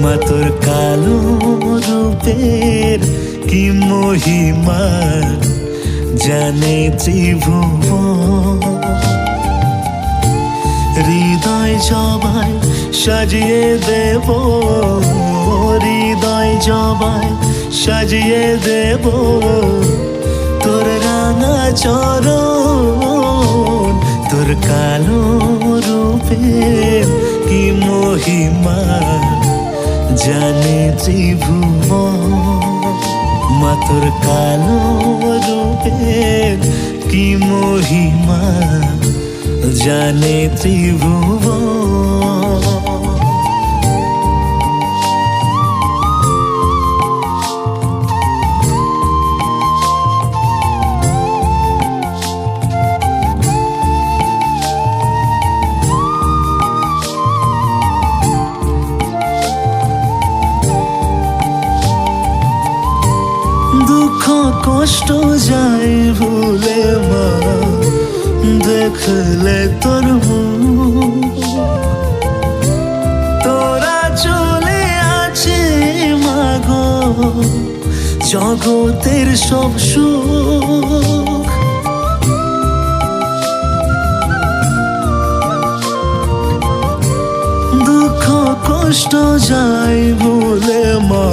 মা তোর কালো রূপের কি মহিমা জানে ত্রিভুবন? হৃদয় জবাই সাজিয়ে দেব, হৃদয় জবাই সাজিয়ে দেব। তোর রাঙা চরণ, তোর কালো রূপের কি মহিমা জানে ত্রিভুবন মা তোর কালো রূপের কি মহিমা জানে ত্রিভুবন কষ্ট যায় ভুলে মা, দেখলে তোর। তোরা চলে আছে মাগো জগতের সব সুখ দুঃখ কষ্ট যায় ভুলে মা